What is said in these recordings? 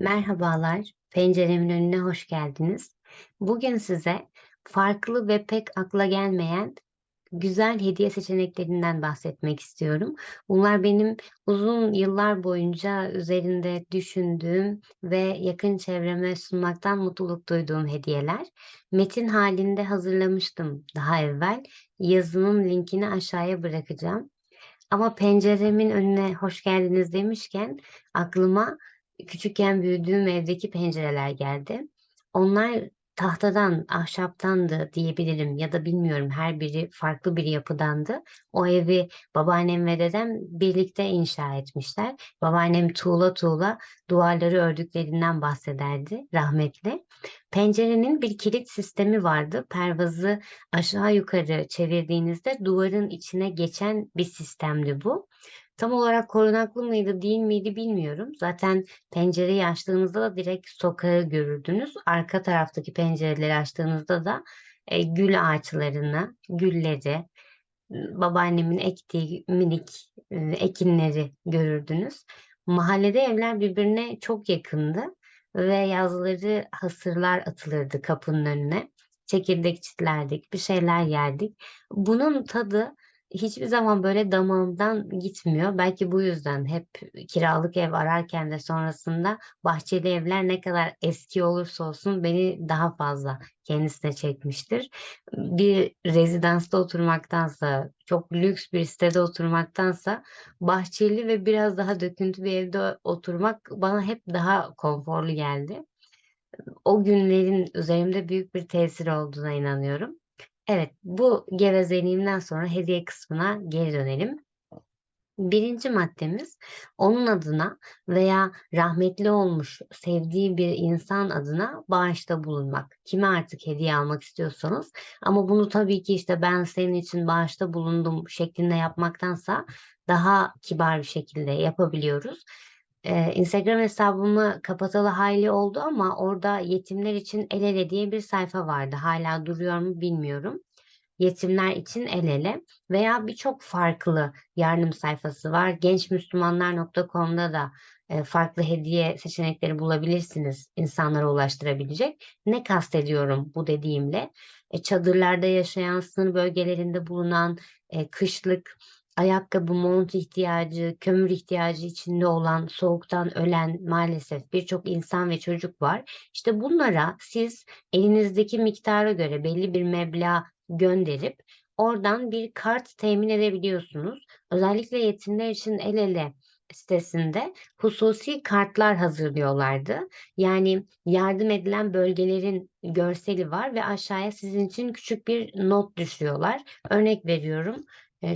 Merhabalar, penceremin önüne hoş geldiniz. Bugün size farklı ve pek akla gelmeyen güzel hediye seçeneklerinden bahsetmek istiyorum. Bunlar benim uzun yıllar boyunca üzerinde düşündüğüm ve yakın çevreme sunmaktan mutluluk duyduğum hediyeler. Metin halinde hazırlamıştım daha evvel. Yazının linkini aşağıya bırakacağım. Ama penceremin önüne hoş geldiniz demişken aklıma küçükken büyüdüğüm evdeki pencereler geldi. Onlar tahtadan, ahşaptandı diyebilirim ya da bilmiyorum her biri farklı bir yapıdandı. O evi babaannem ve dedem birlikte inşa etmişler. Babaannem tuğla tuğla duvarları ördüklerinden bahsederdi rahmetli. Pencerenin bir kilit sistemi vardı. Pervazı aşağı yukarı çevirdiğinizde duvarın içine geçen bir sistemdi bu. Tam olarak korunaklı mıydı değil miydi bilmiyorum. Zaten pencereyi açtığınızda da direkt sokağı görürdünüz. Arka taraftaki pencereleri açtığınızda da e, gül ağaçlarını, gülleri, babaannemin ektiği minik e, ekinleri görürdünüz. Mahallede evler birbirine çok yakındı ve yazları hasırlar atılırdı kapının önüne. Çekirdek çitlerdik, bir şeyler yerdik. Bunun tadı hiçbir zaman böyle damağımdan gitmiyor. Belki bu yüzden hep kiralık ev ararken de sonrasında bahçeli evler ne kadar eski olursa olsun beni daha fazla kendisine çekmiştir. Bir rezidansta oturmaktansa, çok lüks bir sitede oturmaktansa bahçeli ve biraz daha döküntü bir evde oturmak bana hep daha konforlu geldi. O günlerin üzerimde büyük bir tesir olduğuna inanıyorum. Evet, bu gevezeliğimden sonra hediye kısmına geri dönelim. Birinci maddemiz onun adına veya rahmetli olmuş sevdiği bir insan adına bağışta bulunmak. Kime artık hediye almak istiyorsanız ama bunu tabii ki işte ben senin için bağışta bulundum şeklinde yapmaktansa daha kibar bir şekilde yapabiliyoruz. Instagram hesabımı kapatalı hayli oldu ama orada yetimler için el ele diye bir sayfa vardı. Hala duruyor mu bilmiyorum. Yetimler için el ele veya birçok farklı yardım sayfası var. Gençmüslümanlar.com'da da farklı hediye seçenekleri bulabilirsiniz insanlara ulaştırabilecek. Ne kastediyorum bu dediğimle? E, çadırlarda yaşayan, sınır bölgelerinde bulunan, e, kışlık ayakkabı, mont ihtiyacı, kömür ihtiyacı içinde olan, soğuktan ölen maalesef birçok insan ve çocuk var. İşte bunlara siz elinizdeki miktara göre belli bir meblağ gönderip oradan bir kart temin edebiliyorsunuz. Özellikle yetimler için el ele sitesinde hususi kartlar hazırlıyorlardı. Yani yardım edilen bölgelerin görseli var ve aşağıya sizin için küçük bir not düşüyorlar. Örnek veriyorum.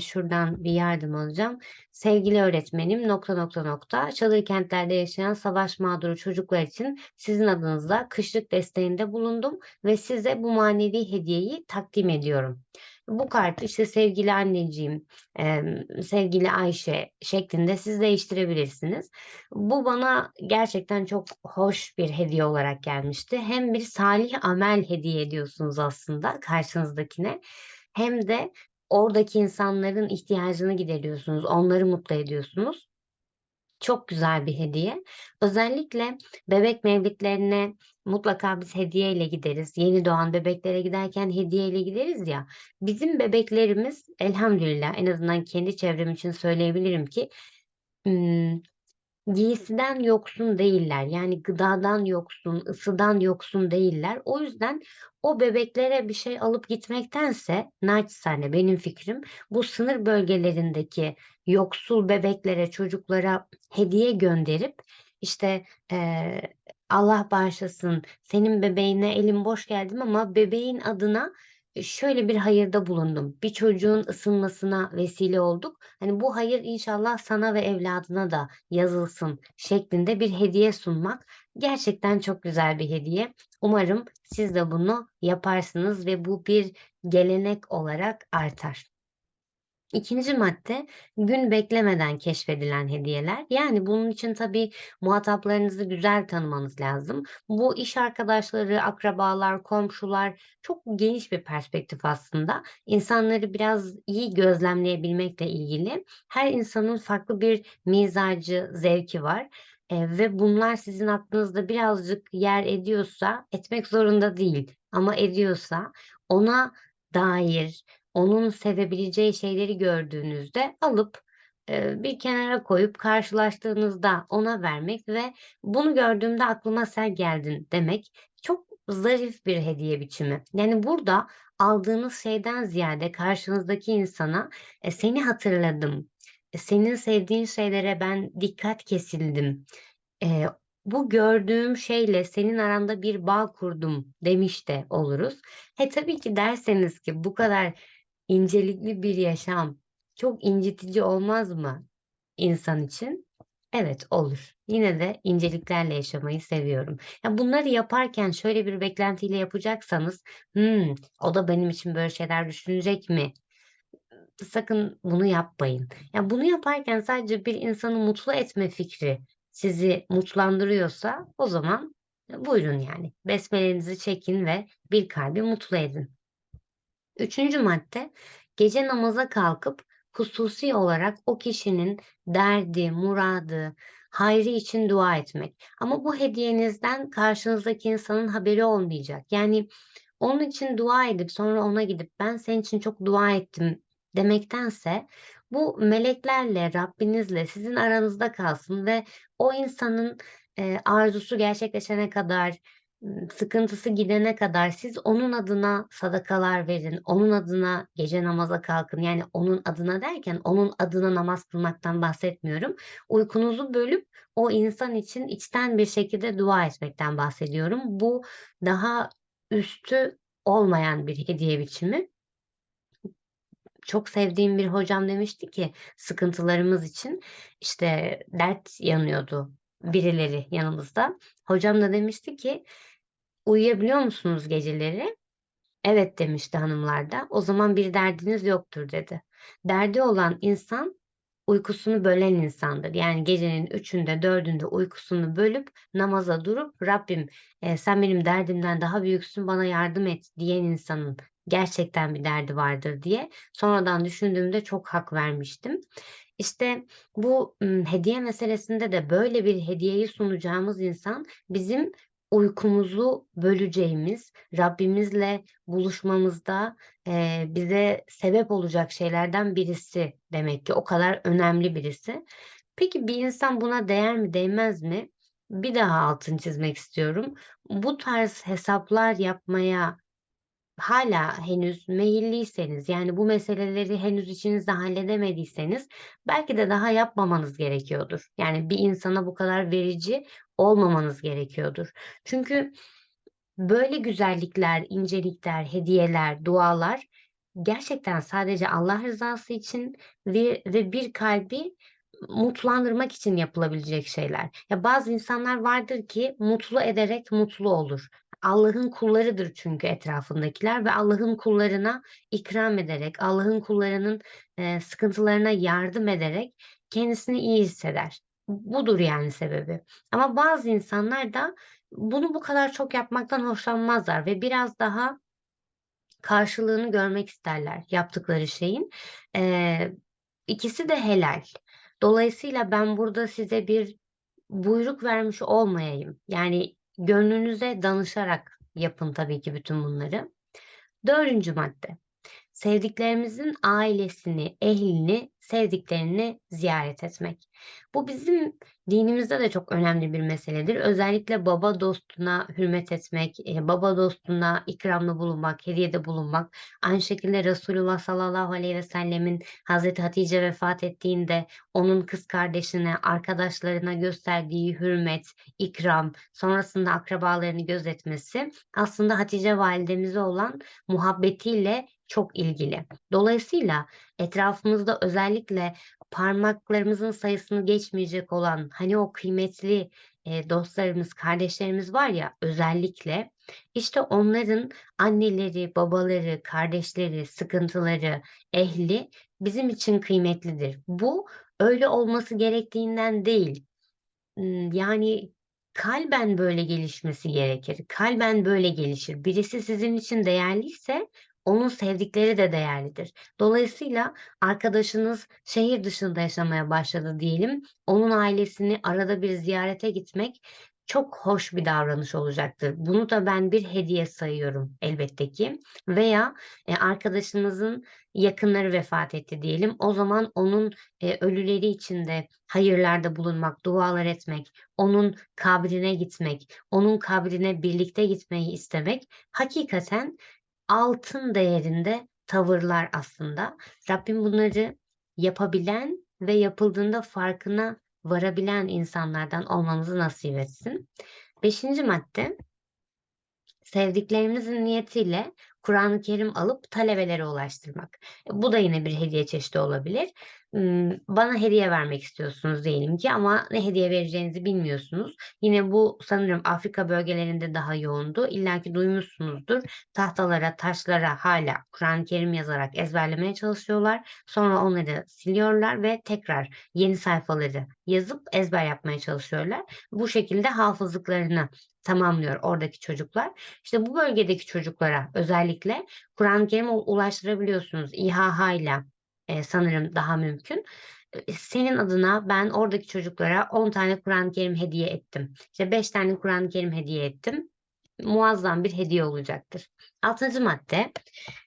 Şuradan bir yardım alacağım. Sevgili öğretmenim nokta nokta nokta çadır kentlerde yaşayan savaş mağduru çocuklar için sizin adınıza kışlık desteğinde bulundum ve size bu manevi hediyeyi takdim ediyorum. Bu kartı işte sevgili anneciğim, sevgili Ayşe şeklinde siz değiştirebilirsiniz. Bu bana gerçekten çok hoş bir hediye olarak gelmişti. Hem bir salih amel hediye ediyorsunuz aslında karşınızdakine hem de Oradaki insanların ihtiyacını gideriyorsunuz, onları mutlu ediyorsunuz. Çok güzel bir hediye. Özellikle bebek mevlitlerine mutlaka biz hediyeyle gideriz. Yeni doğan bebeklere giderken hediyeyle gideriz ya. Bizim bebeklerimiz elhamdülillah en azından kendi çevrem için söyleyebilirim ki giysiden yoksun değiller. Yani gıdadan yoksun, ısıdan yoksun değiller. O yüzden o bebeklere bir şey alıp gitmektense naçizane benim fikrim bu sınır bölgelerindeki yoksul bebeklere, çocuklara hediye gönderip işte eee, Allah bağışlasın senin bebeğine elim boş geldim ama bebeğin adına şöyle bir hayırda bulundum. Bir çocuğun ısınmasına vesile olduk. Hani bu hayır inşallah sana ve evladına da yazılsın şeklinde bir hediye sunmak gerçekten çok güzel bir hediye. Umarım siz de bunu yaparsınız ve bu bir gelenek olarak artar. İkinci madde gün beklemeden keşfedilen hediyeler. Yani bunun için tabii muhataplarınızı güzel tanımanız lazım. Bu iş arkadaşları, akrabalar, komşular çok geniş bir perspektif aslında. İnsanları biraz iyi gözlemleyebilmekle ilgili. Her insanın farklı bir mizacı, zevki var. Eee, ve bunlar sizin aklınızda birazcık yer ediyorsa, etmek zorunda değil ama ediyorsa ona dair, onun sevebileceği şeyleri gördüğünüzde alıp, eee, bir kenara koyup karşılaştığınızda ona vermek ve "Bunu gördüğümde aklıma sen geldin." demek çok zarif bir hediye biçimi. Yani burada aldığınız şeyden ziyade karşınızdaki insana, eee, "Seni hatırladım, eee, senin sevdiğin şeylere ben dikkat kesildim, bu gördüğüm şeyle senin aranda bir bağ kurdum." demiş de oluruz. He, tabii ki derseniz ki bu kadar incelikli bir yaşam çok incitici olmaz mı insan için? Evet, olur. Yine de inceliklerle yaşamayı seviyorum. Ya, bunları yaparken şöyle bir beklentiyle yapacaksanız, "Hımm, o da benim için böyle şeyler düşünecek mi?" Sakın bunu yapmayın. Ya, bunu yaparken sadece bir insanı mutlu etme fikri sizi mutlandırıyorsa o zaman, buyurun yani. Besmelenizi çekin ve bir kalbi mutlu edin. 3'üncü madde, gece namaza kalkıp hususi olarak o kişinin derdi, muradı, hayrı için dua etmek. Ama bu hediyenizden karşınızdaki insanın haberi olmayacak. Yani onun için dua edip sonra ona gidip "Ben senin için çok dua ettim." demektense bu meleklerle, Rabbinizle sizin aranızda kalsın ve o insanın, eee, arzusu gerçekleşene kadar, sıkıntısı gidene kadar siz onun adına sadakalar verin, onun adına gece namaza kalkın. Yani onun adına derken onun adına namaz kılmaktan bahsetmiyorum. Uykunuzu bölüp o insan için içten bir şekilde dua etmekten bahsediyorum. Bu daha üstü olmayan bir hediye biçimi. Çok sevdiğim bir hocam demişti ki sıkıntılarımız için, işte, dert yanıyordu birileri yanımızda. Hocam da demişti ki, "Uyuyabiliyor musunuz geceleri?" "Evet." demişti hanımlar da. "O zaman bir derdiniz yoktur." dedi. Derdi olan insan uykusunu bölen insandır. Yani gecenin 3'ünde 4'ünde uykusunu bölüp namaza durup "Rabbim, eee, sen benim derdimden daha büyüksün, bana yardım et." diyen insanın gerçekten bir derdi vardır diye sonradan düşündüğümde çok hak vermiştim. İşte, bu, hediye meselesinde de böyle bir hediyeyi sunacağımız insan bizim uykumuzu böleceğimiz, Rabbimizle buluşmamızda, eee, bize sebep olacak şeylerden birisi demek ki. O kadar önemli birisi. Peki bir insan buna değer mi, değmez mi? Bir daha altını çizmek istiyorum. Bu tarz hesaplar yapmaya hâlâ henüz meyilliyseniz, yani bu meseleleri henüz içinizde halledemediyseniz belki de daha yapmamanız gerekiyordur. Yani bir insana bu kadar verici olmamanız gerekiyordur. Çünkü böyle güzellikler, incelikler, hediyeler, dualar gerçekten sadece Allah rızası için ve ve bir kalbi mutlandırmak için yapılabilecek şeyler. Ya, bazı insanlar vardır ki mutlu ederek mutlu olur. Allah'ın kullarıdır çünkü etrafındakiler ve Allah'ın kullarına ikram ederek, Allah'ın kullarının, eee, sıkıntılarına yardım ederek kendisini iyi hisseder. Budur yani sebebi. Ama bazı insanlar da bunu bu kadar çok yapmaktan hoşlanmazlar ve biraz daha karşılığını görmek isterler yaptıkları şeyin. Eee, ikisi de helal. Dolayısıyla ben burada size bir buyruk vermiş olmayayım. Yani gönlünüze danışarak yapın tabii ki bütün bunları. 4'üncü madde, sevdiklerimizin ailesini, ehlini, sevdiklerini ziyaret etmek. Bu bizim dinimizde de çok önemli bir meseledir. Özellikle baba dostuna hürmet etmek, eee, baba dostuna ikramda bulunmak, hediyede bulunmak. Aynı şekilde Resulullah sallallahu aleyhi ve sellemin Hazreti Hatice vefat ettiğinde onun kız kardeşine, arkadaşlarına gösterdiği hürmet, ikram, sonrasında akrabalarını gözetmesi aslında Hatice validemize olan muhabbetiyle çok ilgili. Dolayısıyla etrafımızda özellikle parmaklarımızın sayısını geçmeyecek olan, hani, o kıymetli, eee, dostlarımız, kardeşlerimiz var ya özellikle, işte onların anneleri, babaları, kardeşleri, sıkıntıları, ehli bizim için kıymetlidir. Bu öyle olması gerektiğinden değil, ımm, yani kalben böyle gelişmesi gerekir. Kalben böyle gelişir. Birisi sizin için değerliyse onun sevdikleri de değerlidir. Dolayısıyla arkadaşınız şehir dışında yaşamaya başladı diyelim. Onun ailesini arada bir ziyarete gitmek çok hoş bir davranış olacaktır. Bunu da ben bir hediye sayıyorum elbette ki. Veya e, arkadaşınızın yakınları vefat etti diyelim. O zaman onun e, ölüleri için de hayırlarda bulunmak, dualar etmek, onun kabrine gitmek, onun kabrine birlikte gitmeyi istemek hakikaten altın değerinde tavırlar aslında. Rabbim bunları yapabilen ve yapıldığında farkına varabilen insanlardan olmamızı nasip etsin. Beşinci madde, sevdiklerimizin niyetiyle Kur'an-ı Kerim alıp talebelere ulaştırmak. Bu da yine bir hediye çeşidi olabilir. Bana hediye vermek istiyorsunuz diyelim ki ama ne hediye vereceğinizi bilmiyorsunuz. Yine bu sanırım Afrika bölgelerinde daha yoğundu. İlla ki duymuşsunuzdur. Tahtalara, taşlara hala Kur'an-ı Kerim yazarak ezberlemeye çalışıyorlar. Sonra onları siliyorlar ve tekrar yeni sayfaları yazıp ezber yapmaya çalışıyorlar. Bu şekilde hafızlıklarını tamamlıyor oradaki çocuklar. İşte bu bölgedeki çocuklara özellikle Kur'an-ı Kerim'e ulaştırabiliyorsunuz. İHA ile e, sanırım daha mümkün. E, senin adına ben oradaki çocuklara 10 tane Kur'an-ı Kerim hediye ettim. İşte 5 tane Kur'an-ı Kerim hediye ettim. Muazzam bir hediye olacaktır. Altıncı madde,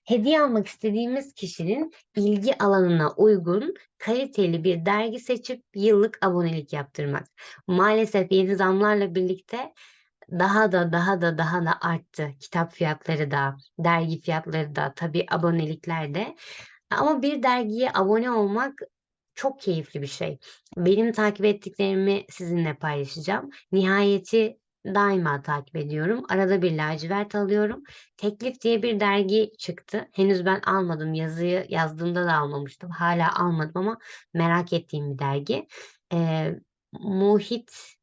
hediye almak istediğimiz kişinin ilgi alanına uygun kaliteli bir dergi seçip yıllık abonelik yaptırmak. Maalesef yeni zamlarla birlikte daha da daha da daha da arttı. Kitap fiyatları da, dergi fiyatları da, tabii abonelikler de. Ama bir dergiye abone olmak çok keyifli bir şey. Benim takip ettiklerimi sizinle paylaşacağım. Nihayeti daima takip ediyorum. Arada bir lacivert alıyorum. Teklif diye bir dergi çıktı. Henüz ben almadım. Yazıyı yazdığımda da almamıştım. Hala almadım ama merak ettiğim bir dergi. Ee, Muhit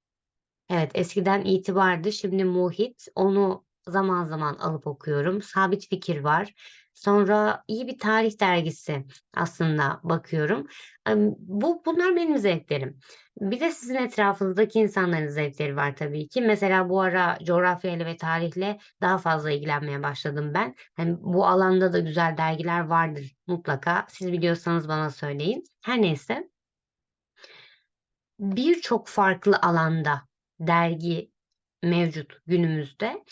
Evet, eskiden itibardı, şimdi muhit. Onu zaman zaman alıp okuyorum. Sabit Fikir var. Sonra iyi bir tarih dergisi aslında bakıyorum. Bu bunlar benim zevklerim. Bir de sizin etrafınızdaki insanların zevkleri var tabii ki. Mesela bu ara coğrafyayla ve tarihle daha fazla ilgilenmeye başladım ben. Hani bu alanda da güzel dergiler vardır mutlaka. Siz biliyorsanız bana söyleyin. Her neyse. Birçok farklı alanda dergi mevcut günümüzde.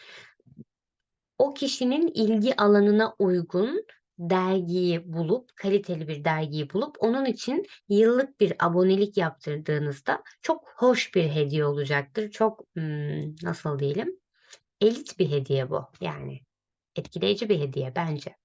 O kişinin ilgi alanına uygun dergiyi bulup, kaliteli bir dergiyi bulup onun için yıllık bir abonelik yaptırdığınızda çok hoş bir hediye olacaktır. Çok hmm, nasıl diyelim? Elit bir hediye bu yani. Etkileyici bir hediye bence.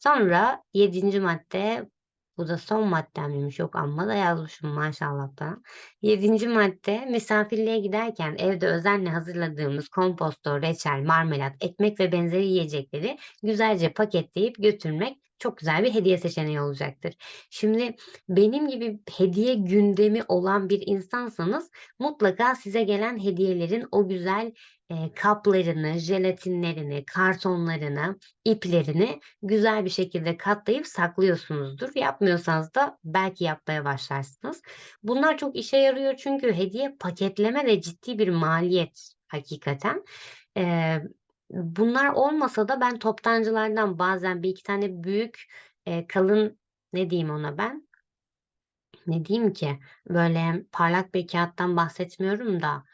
Sonra yedinci madde bu da son maddemmiş. Yok amma da yazmışım maşallah da. Yedinci madde misafirliğe giderken evde özenle hazırladığımız komposto, reçel, marmelat, ekmek ve benzeri yiyecekleri güzelce paketleyip götürmek çok güzel bir hediye seçeneği olacaktır. Şimdi benim gibi hediye gündemi olan bir insansanız mutlaka size gelen hediyelerin o güzel e, kaplarını, jelatinlerini, kartonlarını, iplerini güzel bir şekilde katlayıp saklıyorsunuzdur. Yapmıyorsanız da belki yapmaya başlarsınız. Bunlar çok işe yarıyor çünkü hediye paketleme de ciddi bir maliyet hakikaten. E, bunlar olmasa da ben toptancılardan bazen bir iki tane büyük e, kalın ne diyeyim ona ben? Ne diyeyim ki? Böyle parlak bir kağıttan bahsetmiyorum da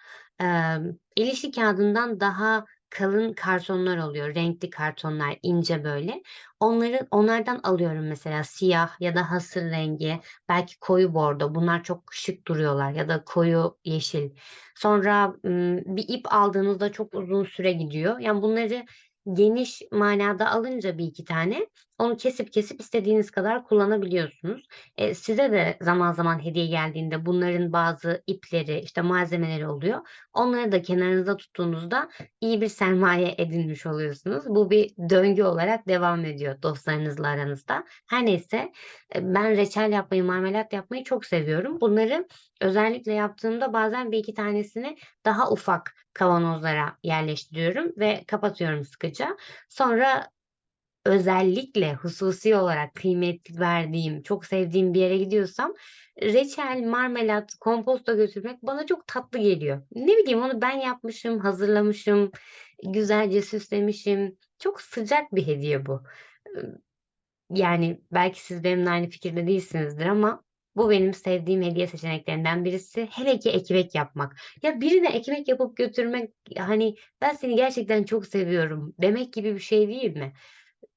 Emm, el işi kâğıdından daha kalın kartonlar oluyor, renkli kartonlar, ince böyle. Onları onlardan alıyorum mesela siyah ya da hasır rengi, belki koyu bordo. Bunlar çok şık duruyorlar ya da koyu yeşil. Sonra, bir ip aldığınızda çok uzun süre gidiyor. Yani bunları geniş manada alınca bir iki tane onu kesip kesip istediğiniz kadar kullanabiliyorsunuz. Eee, size de zaman zaman hediye geldiğinde bunların bazı ipleri, işte, malzemeleri oluyor. Onları da kenarınızda tuttuğunuzda iyi bir sermaye edinmiş oluyorsunuz. Bu bir döngü olarak devam ediyor dostlarınızla aranızda. Her neyse, eee, ben reçel yapmayı, marmelat yapmayı çok seviyorum. Bunları özellikle yaptığımda bazen bir iki tanesini daha ufak kavanozlara yerleştiriyorum ve kapatıyorum sıkıca. Sonra özellikle hususi olarak kıymet verdiğim, çok sevdiğim bir yere gidiyorsam reçel, marmelat, komposto götürmek bana çok tatlı geliyor. Ne bileyim onu ben yapmışım, hazırlamışım, güzelce süslemişim. Çok sıcak bir hediye bu. Yani belki siz benimle aynı fikirde değilsinizdir ama bu benim sevdiğim hediye seçeneklerinden birisi. Hele ki ekmek yapmak. Ya birine ekmek yapıp götürmek hani ben seni gerçekten çok seviyorum demek gibi bir şey değil mi?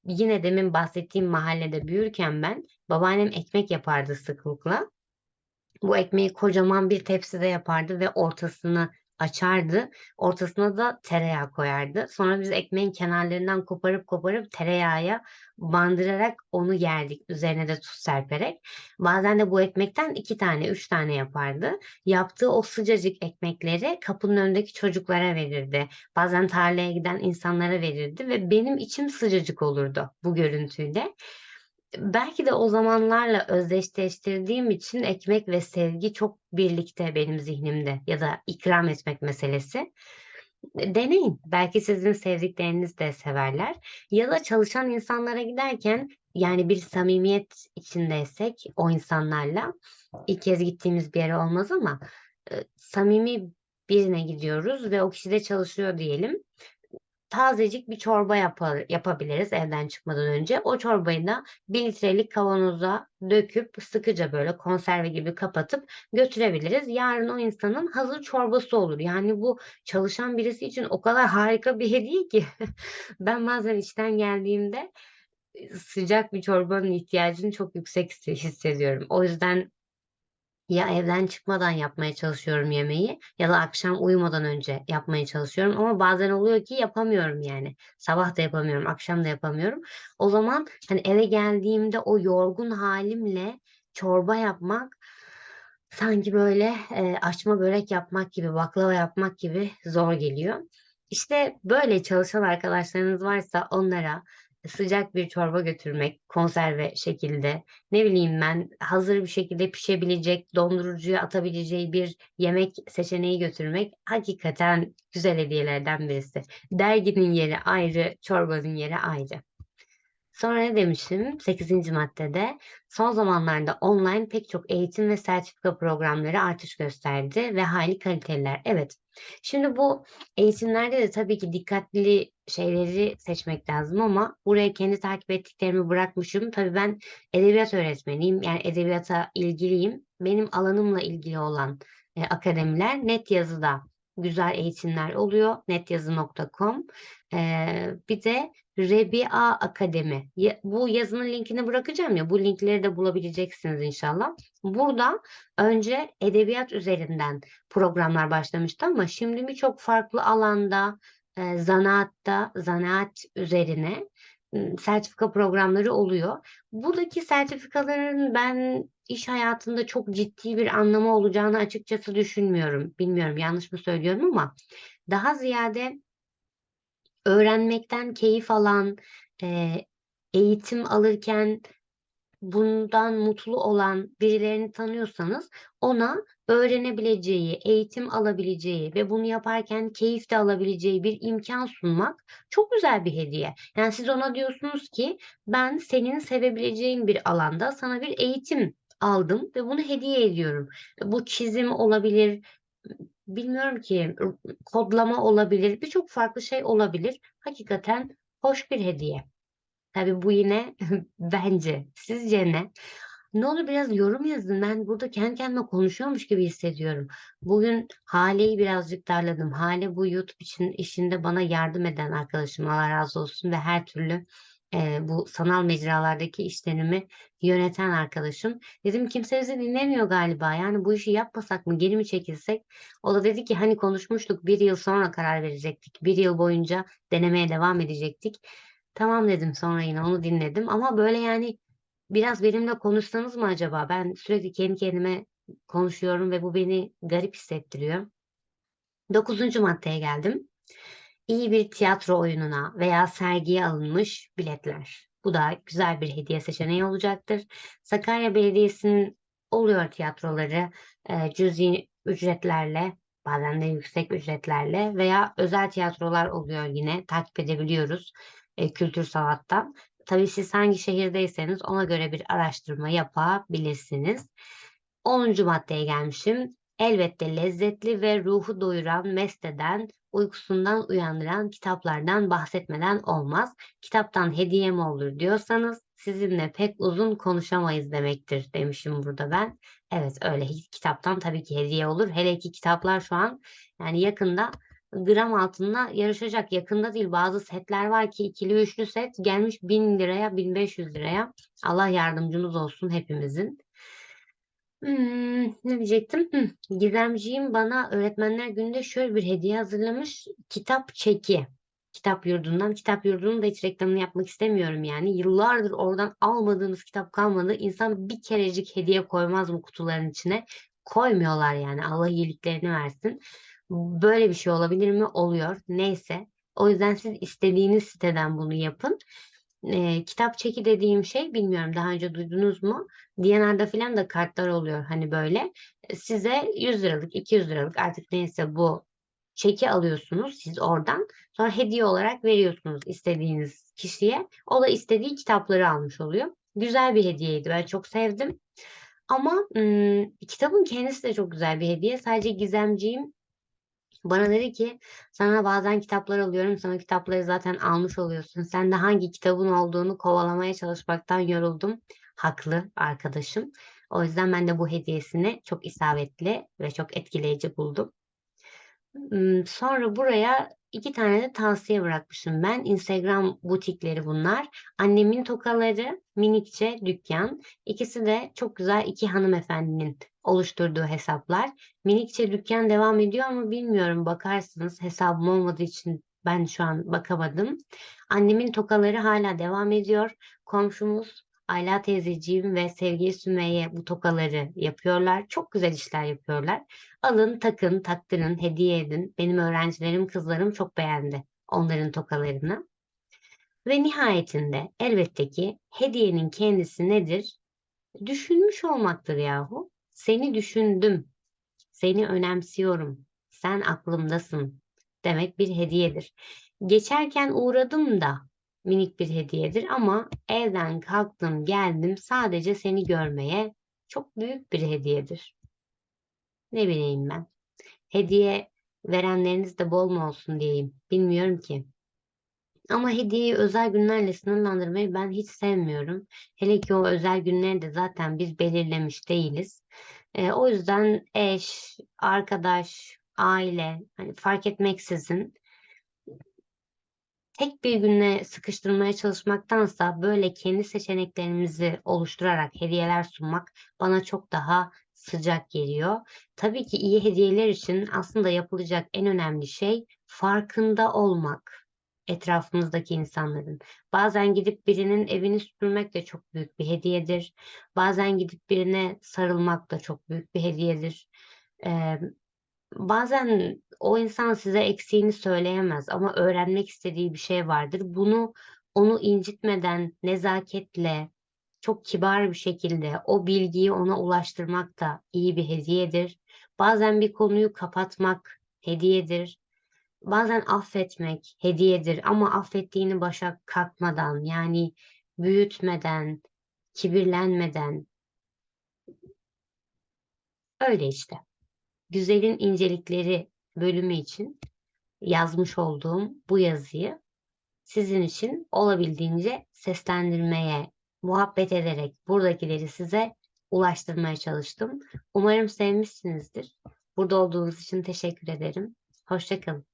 Yine demin bahsettiğim mahallede büyürken ben babaannem ekmek yapardı sıklıkla. Bu ekmeği kocaman bir tepside yapardı ve ortasını açardı. Ortasına da tereyağı koyardı. Sonra biz ekmeğin kenarlarından koparıp koparıp tereyağa bandırarak onu yerdik. Üzerine de tuz serperek. Bazen de bu ekmekten iki tane, üç tane yapardı. Yaptığı o sıcacık ekmekleri kapının önündeki çocuklara verirdi. Bazen tarlaya giden insanlara verirdi ve benim içim sıcacık olurdu bu görüntüyle. Belki de o zamanlarla özdeşleştirdiğim için ekmek ve sevgi çok birlikte benim zihnimde ya da ikram etmek meselesi. Deneyin. Belki sizin sevdikleriniz de severler. Ya da çalışan insanlara giderken yani bir samimiyet içindeysek o insanlarla ilk kez gittiğimiz bir yere olmaz ama e, samimi birine gidiyoruz ve o kişi de çalışıyor diyelim tazecik bir çorba yapar, yapabiliriz evden çıkmadan önce. O çorbayı da 1 litrelik kavanoza döküp sıkıca böyle konserve gibi kapatıp götürebiliriz. Yarın o insanın hazır çorbası olur. Yani bu çalışan birisi için o kadar harika bir hediye ki ben bazen işten geldiğimde sıcak bir çorbanın ihtiyacını çok yüksek hissediyorum. O yüzden ya evden çıkmadan yapmaya çalışıyorum yemeği ya da akşam uyumadan önce yapmaya çalışıyorum ama bazen oluyor ki yapamıyorum yani. Sabah da yapamıyorum, akşam da yapamıyorum. O zaman hani eve geldiğimde o yorgun halimle çorba yapmak sanki böyle e, açma börek yapmak gibi, baklava yapmak gibi zor geliyor. İşte böyle çalışan arkadaşlarınız varsa onlara sıcak bir çorba götürmek konserve şekilde ne bileyim ben hazır bir şekilde pişebilecek dondurucuya atabileceği bir yemek seçeneği götürmek hakikaten güzel hediyelerden birisi. Derginin yeri ayrı, çorbanın yeri ayrı. Sonra ne demiştim? 8. maddede son zamanlarda online pek çok eğitim ve sertifika programları artış gösterdi ve hali kaliteliler. Evet. Şimdi bu eğitimlerde de tabii ki dikkatli şeyleri seçmek lazım ama buraya kendi takip ettiklerimi bırakmışım. Tabii ben edebiyat öğretmeniyim. Yani edebiyata ilgiliyim. Benim alanımla ilgili olan e, akademiler net yazıda güzel eğitimler oluyor. netyazı.com. Ee, bir de Rebia Akademi. Bu yazının linkini bırakacağım ya. Bu linkleri de bulabileceksiniz inşallah. Burada önce edebiyat üzerinden programlar başlamıştı ama şimdi birçok farklı alanda e, zanaatta, zanaat üzerine sertifika programları oluyor. Buradaki sertifikaların ben iş hayatında çok ciddi bir anlamı olacağını açıkçası düşünmüyorum. Bilmiyorum yanlış mı söylüyorum ama daha ziyade öğrenmekten keyif alan, e, eğitim alırken bundan mutlu olan birilerini tanıyorsanız ona öğrenebileceği, eğitim alabileceği ve bunu yaparken keyif de alabileceği bir imkan sunmak çok güzel bir hediye. Yani siz ona diyorsunuz ki ben senin sevebileceğin bir alanda sana bir eğitim aldım ve bunu hediye ediyorum. Bu çizim olabilir, bilmiyorum ki kodlama olabilir, birçok farklı şey olabilir. Hakikaten hoş bir hediye. Tabii bu yine bence. Sizce ne? Ne olur biraz yorum yazın. Ben burada kendi kendime konuşuyormuş gibi hissediyorum. Bugün Hale'yi birazcık darladım. Hale bu YouTube için işinde bana yardım eden arkadaşım. Allah razı olsun ve her türlü e, bu sanal mecralardaki işlerimi yöneten arkadaşım. Dedim kimse bizi dinlemiyor galiba. Yani bu işi yapmasak mı, geri mi çekilsek? O da dedi ki hani konuşmuştuk bir yıl sonra karar verecektik. Bir yıl boyunca denemeye devam edecektik. Tamam dedim sonra yine onu dinledim ama böyle yani biraz benimle konuşsanız mı acaba? Ben sürekli kendi kendime konuşuyorum ve bu beni garip hissettiriyor. Dokuzuncu maddeye geldim. İyi bir tiyatro oyununa veya sergiye alınmış biletler. Bu da güzel bir hediye seçeneği olacaktır. Sakarya Belediyesi'nin oluyor tiyatroları e, cüzi ücretlerle bazen de yüksek ücretlerle veya özel tiyatrolar oluyor yine takip edebiliyoruz e, kültür sanattan. Tabii siz hangi şehirdeyseniz ona göre bir araştırma yapabilirsiniz. 10. maddeye gelmişim. Elbette lezzetli ve ruhu doyuran, mest eden, uykusundan uyandıran kitaplardan bahsetmeden olmaz. Kitaptan hediye mi olur diyorsanız sizinle pek uzun konuşamayız demektir demişim burada ben. Evet öyle kitaptan tabii ki hediye olur. Hele ki kitaplar şu an yani yakında gram altında yarışacak. Yakında değil bazı setler var ki ikili üçlü set gelmiş 1000 liraya 1500 liraya. Allah yardımcımız olsun hepimizin. Hmm, ne diyecektim? Hıh, Gizemciğim bana Öğretmenler Günü'nde şöyle bir hediye hazırlamış. Kitap çeki. Kitap yurdundan. Kitap yurdunun da hiç reklamını yapmak istemiyorum yani. Yıllardır oradan almadığınız kitap kalmadı. İnsan bir kerecik hediye koymaz mı kutuların içine? Koymuyorlar yani. Allah iyiliklerini versin. Böyle bir şey olabilir mi? Oluyor. Neyse. O yüzden siz istediğiniz siteden bunu yapın. Eee, kitap çeki dediğim şey bilmiyorum daha önce duydunuz mu? D&R'da filan da kartlar oluyor hani böyle. Size 100 liralık, 200 liralık artık neyse bu çeki alıyorsunuz siz oradan. Sonra hediye olarak veriyorsunuz istediğiniz kişiye. O da istediği kitapları almış oluyor. Güzel bir hediyeydi. Ben çok sevdim. Ama ım, kitabın kendisi de çok güzel bir hediye. Sadece Gizemciğim bana dedi ki sana bazen kitaplar alıyorum. Sana kitapları zaten almış oluyorsun. Sen de hangi kitabın olduğunu kovalamaya çalışmaktan yoruldum. Haklı arkadaşım. O yüzden ben de bu hediyesini çok isabetli ve çok etkileyici buldum. Sonra buraya iki tane de tavsiye bırakmışım ben. Instagram butikleri bunlar. Annemin tokaları, minikçe dükkan. İkisi de çok güzel iki hanımefendinin oluşturduğu hesaplar. Minikçe dükkan devam ediyor ama bilmiyorum bakarsınız hesabım olmadığı için ben şu an bakamadım. Annemin tokaları hala devam ediyor. Komşumuz Ayla teyzeciğim ve sevgili Sümeyye bu tokaları yapıyorlar. Çok güzel işler yapıyorlar. Alın, takın, taktırın, hediye edin. Benim öğrencilerim, kızlarım çok beğendi onların tokalarını. Ve nihayetinde elbette ki hediyenin kendisi nedir? Düşünmüş olmaktır yahu. Seni düşündüm. Seni önemsiyorum. Sen aklımdasın demek bir hediyedir. Geçerken uğradım da minik bir hediyedir ama evden kalktım geldim sadece seni görmeye çok büyük bir hediyedir. Ne bileyim ben. Hediye verenleriniz de bol mu olsun diyeyim. Bilmiyorum ki. Ama hediyeyi özel günlerle sınırlandırmayı ben hiç sevmiyorum. Hele ki o özel günleri de zaten biz belirlemiş değiliz. E, o yüzden eş, arkadaş, aile hani fark etmeksizin tek bir güne sıkıştırmaya çalışmaktansa böyle kendi seçeneklerimizi oluşturarak hediyeler sunmak bana çok daha sıcak geliyor. Tabii ki iyi hediyeler için aslında yapılacak en önemli şey farkında olmak etrafımızdaki insanların. Bazen gidip birinin evini süpürmek de çok büyük bir hediyedir. Bazen gidip birine sarılmak da çok büyük bir hediyedir. Ee, bazen o insan size eksiğini söyleyemez ama öğrenmek istediği bir şey vardır. Bunu onu incitmeden, nezaketle, çok kibar bir şekilde o bilgiyi ona ulaştırmak da iyi bir hediyedir. Bazen bir konuyu kapatmak hediyedir. Bazen affetmek hediyedir ama affettiğini başa kalkmadan yani büyütmeden, kibirlenmeden öyle işte. Güzelin incelikleri bölümü için yazmış olduğum bu yazıyı sizin için olabildiğince seslendirmeye, muhabbet ederek buradakileri size ulaştırmaya çalıştım. Umarım sevmişsinizdir. Burada olduğunuz için teşekkür ederim. Hoşçakalın.